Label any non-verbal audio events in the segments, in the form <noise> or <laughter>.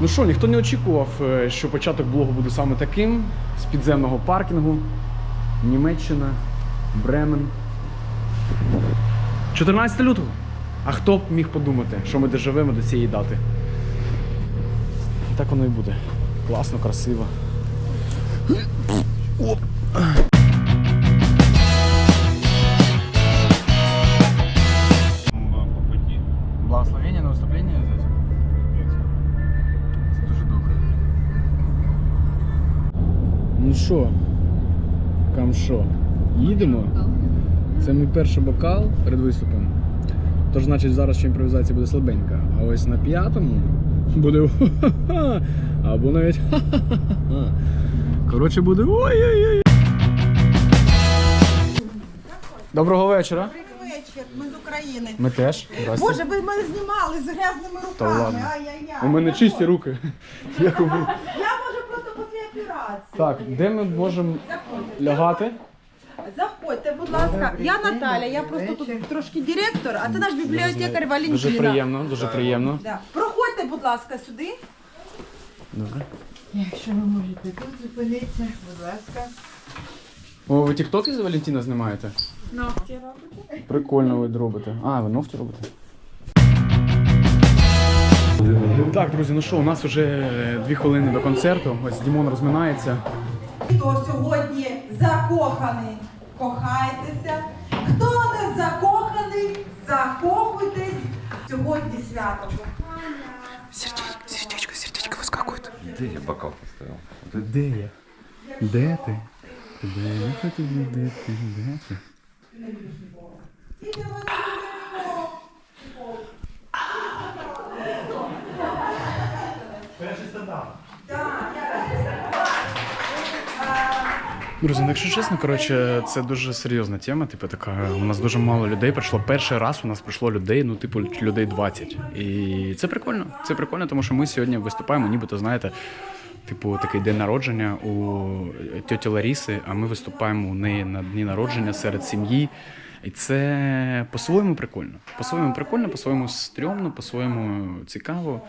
Ну що, ніхто не очікував, е, що початок блогу буде саме таким з підземного паркінгу. Німеччина, Бремен. 14 лютого. А хто б міг подумати, що ми доживемо до цієї дати? І так воно і буде. Класно, красиво. Це мій перший бокал перед виступом. Тож, значить, зараз ще імпровізація буде слабенька. А ось на п'ятому буде ха-ха-ха, <laughs> або навіть ха-ха-ха. <laughs> Коротше, буде ой-ой-ой. Доброго вечора. Вечір, ми з України. Ми теж. Боже, ви мене знімали з грязними Та руками. ладно. Ай-яй-яй. У мене чисті руки. Я можу просто після операції. Так, де ми можемо лягати? Заходьте, будь ласка. Я Наталя, я просто тут трошки директор, а це наш бібліотекар Валентина. Дуже приємно, дуже приємно. Да. Проходьте, будь ласка, сюди. Добре. Якщо ви можете тут зупинитися, будь ласка. О, ви тіктоки з Валентина знімаєте? Ногті робите. Прикольно ви робите. А, ви ногті робите? Так, друзі, ну що, у нас вже дві хвилини до концерту. Ось Дімон розминається. Хто сьогодні закоханий, кохайтеся. Хто не закоханий, закохуйтесь. Сьогодні свято кохання. Де я бокал поставив? Де я? Де ти? Де ти? Де ти? Де ти? І давайте Друзі, ну якщо чесно, коротше, це дуже серйозна тема. Типу, така у нас дуже мало людей прийшло. Перший раз у нас прийшло людей, ну, типу, людей 20. І це прикольно. Це прикольно, тому що ми сьогодні виступаємо, нібито, знаєте, типу, такий день народження у тьоті Ларіси, а ми виступаємо у неї на дні народження серед сім'ї. І це по-своєму прикольно. По-своєму прикольно, по-своєму стрьомно, по-своєму цікаво.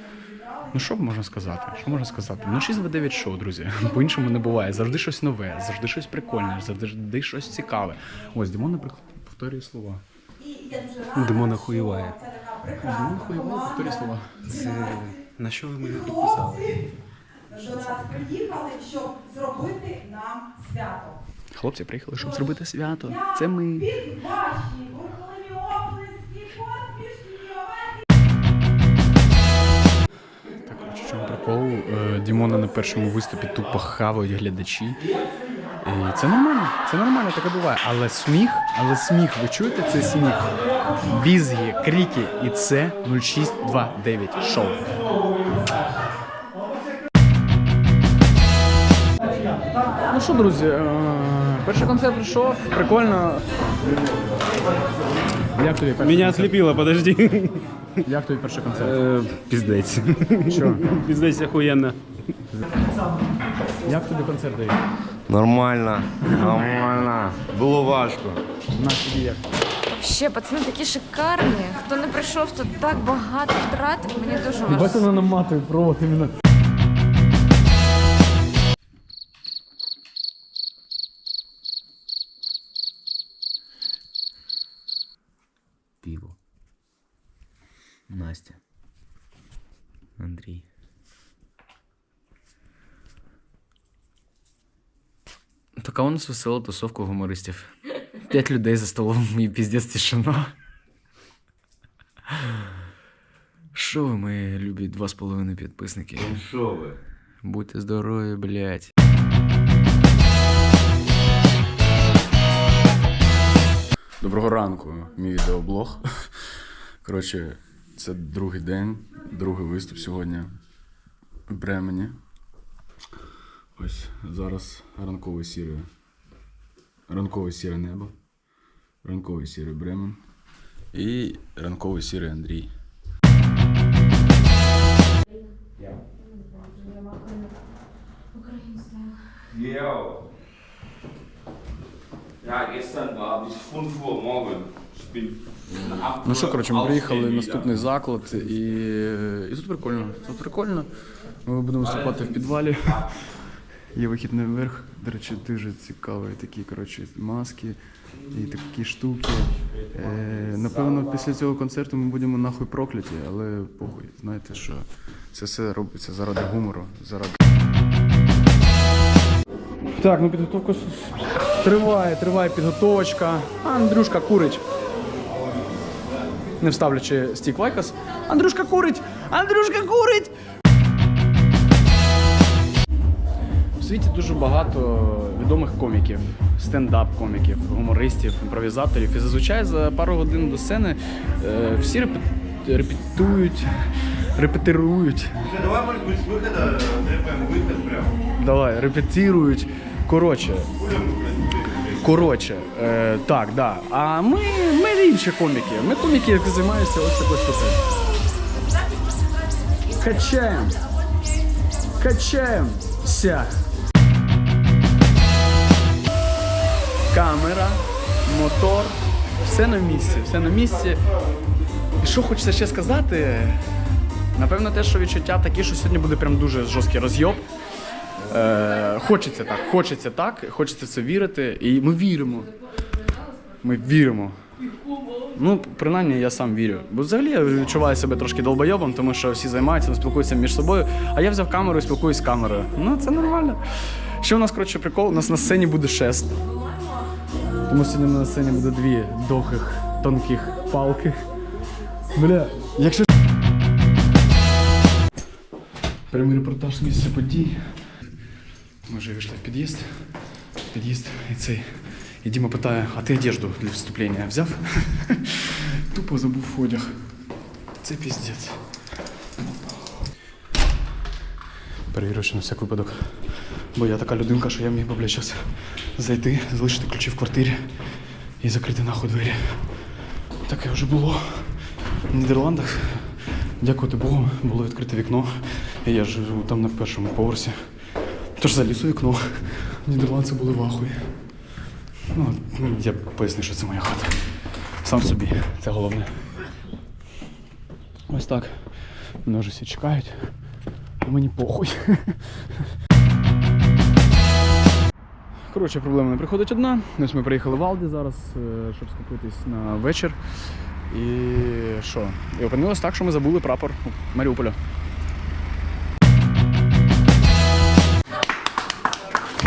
Ну що можна сказати? Що можна сказати? Ну 6 в 9 шоу, друзі. <laughs> По-іншому не буває. Завжди щось нове, завжди щось прикольне, завжди щось цікаве. Ось Дімон, наприклад, повторює слова. І я дуже рада, Димона хуєває. Це така прекрасна Дімон хуйовий, повторює слова. Це на що ви мене підписали? До нас приїхали, щоб зробити нам свято. Хлопці приїхали, щоб зробити свято. Це ми. Під ваші прикол? Е, Дімона на першому виступі тупо хавають глядачі. І це нормально, це нормально, таке буває. Але сміх, але сміх, ви чуєте цей сміх? Візги, крики, і це 0629 шоу. Ну що, друзі, е, перший концерт прийшов, прикольно. Як тобі перший Меня концерт? ослепило, подожди. <laughs> Як тобі перший концерт? Э, Пиздец. Що? <laughs> Пиздец охуенно. Як тобі концерт дають? Нормально, нормально. Було важко. Наш тобі як? Ще пацани такі шикарні. Хто не прийшов, то так багато втратив. Мені дуже важко. вона наматує провод іменно. Пиво. Настя. Андрій. Така у нас весела тусовка гумористів. П'ять людей за столом і піздець тишина. Що ви, мої любі два з половиною підписники? Що ви? Будьте здорові, блядь. Доброго ранку, мій відеоблог. Коротше, це другий день, другий виступ сьогодні в Бремені. Ось зараз ранкове сіре. Ранкове сіре небо. Ранковий сірий Бремен. І ранковий сірий Андрій. Ja. Ja, gestern war bis 5 Uhr morgen. Ich bin 8 Ну що, коротше, ми приїхали в наступний заклад, і, і тут прикольно. Тут прикольно. Ми будемо виступати в підвалі. Є вихід наверх. До речі, дуже цікаві такі коротше, маски і такі штуки. Е, напевно, після цього концерту ми будемо нахуй прокляті, але похуй. Знаєте, що це все робиться заради гумору, заради. Так, ну підготовка триває, триває підготовочка. Андрюшка курить Не вставлячи стік Вайкас. Андрюшка курить! Андрюшка курить! В світі дуже багато відомих коміків, стендап-коміків, гумористів, імпровізаторів. І зазвичай за пару годин до сцени е, всі репет... репетують, репетирують. Давай, может быть, с выхода трепаем выход прям. Давай, репетирують. Коротше. Коротше, е, так, да. А ми, ми інші коміки. Ми коміки, які займаються ось такою штукою. Качаємо. Качаємося. Камера, мотор, все на місці, все на місці. І що хочеться ще сказати? Напевно, те, що відчуття такі, що сьогодні буде прям дуже жорсткий розйоб. Е, хочеться так, хочеться так, хочеться в це вірити. І ми віримо. Ми віримо. Ну, принаймні, я сам вірю. Бо взагалі я відчуваю себе трошки долбойобом, тому що всі займаються, спілкуються між собою. А я взяв камеру і спілкуюсь з камерою. Ну, це нормально. Ще у нас, коротше, прикол, у нас на сцені буде шест. Тому сьогодні на сцені буде дві довгих, тонких палки. Бля, якщо. Прямий репортаж з місця подій. Ми вже вийшли в під'їзд. Під'їзд і цей. І Діма питає, а ти одежду для вступлення взяв? <laughs> Тупо забув одяг. Це піздець. Перевірю, що на всяк випадок. Бо я така людинка, що я міг би, зараз зайти, залишити ключі в квартирі і закрити нахуй двері. Таке вже було. В Нідерландах, дякувати Богу, було відкрите вікно. І я живу там на першому поверсі. Тож заліз у вікно. Нідерландці були в ахуї. Ну, я поясню, що це моя хата. Сам собі, це головне. Ось так. Мене чекають. Мені похуй. Коротше, проблема не приходить одна. Ось ми приїхали в Алді зараз, е, щоб скупитись на вечір. І що? І опинилось так, що ми забули прапор Маріуполя.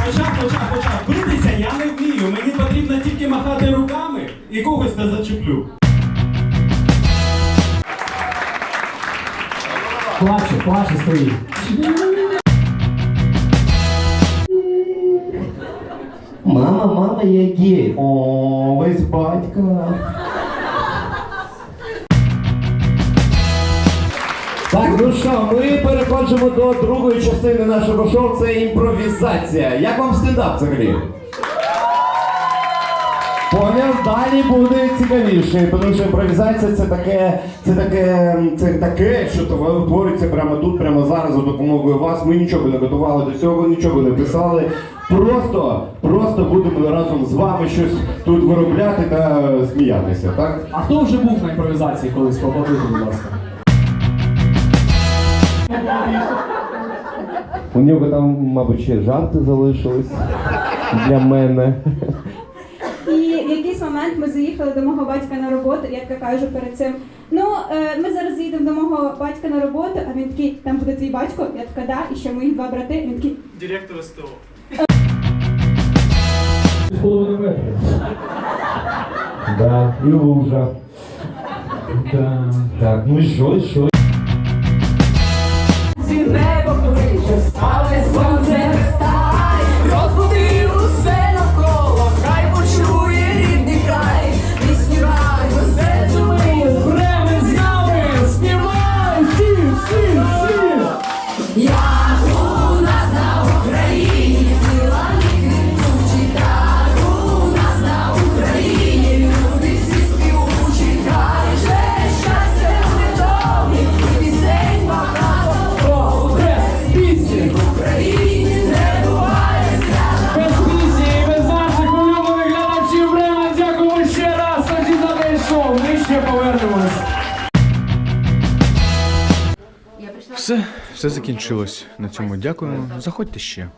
Почав, почав, почав. Крутися я не вмію. Мені потрібно тільки махати руками і когось не зачеплю. Плаче, плаче стоїть. Мама, мама, я гей. О, весь батька. Ну що, ми переходимо до другої частини нашого шоу. Це імпровізація. Як вам стендап взагалі? Поняв, далі буде цікавіше, тому що імпровізація це таке, це таке, це таке, що твориться прямо тут, прямо зараз, за допомогою вас. Ми нічого не готували до цього, нічого не писали. Просто, просто будемо разом з вами щось тут виробляти та сміятися, так? А хто вже був на імпровізації колись? Поаплодуйте, будь ласка. У нього там, мабуть, ще жарти залишились для мене. І в якийсь момент ми заїхали до мого батька на роботу, як я кажу перед цим. Ну, е, ми зараз їдемо до мого батька на роботу, а він такий, там буде твій батько, я така, да, і ще мої два брати. Він такий, Директор СТО. З половиною метрів. Да, і лужа. Да. Так, ну і що, і що? обов'язково ми ще повернемось. Все, все закінчилось. На цьому дякуємо. Заходьте ще.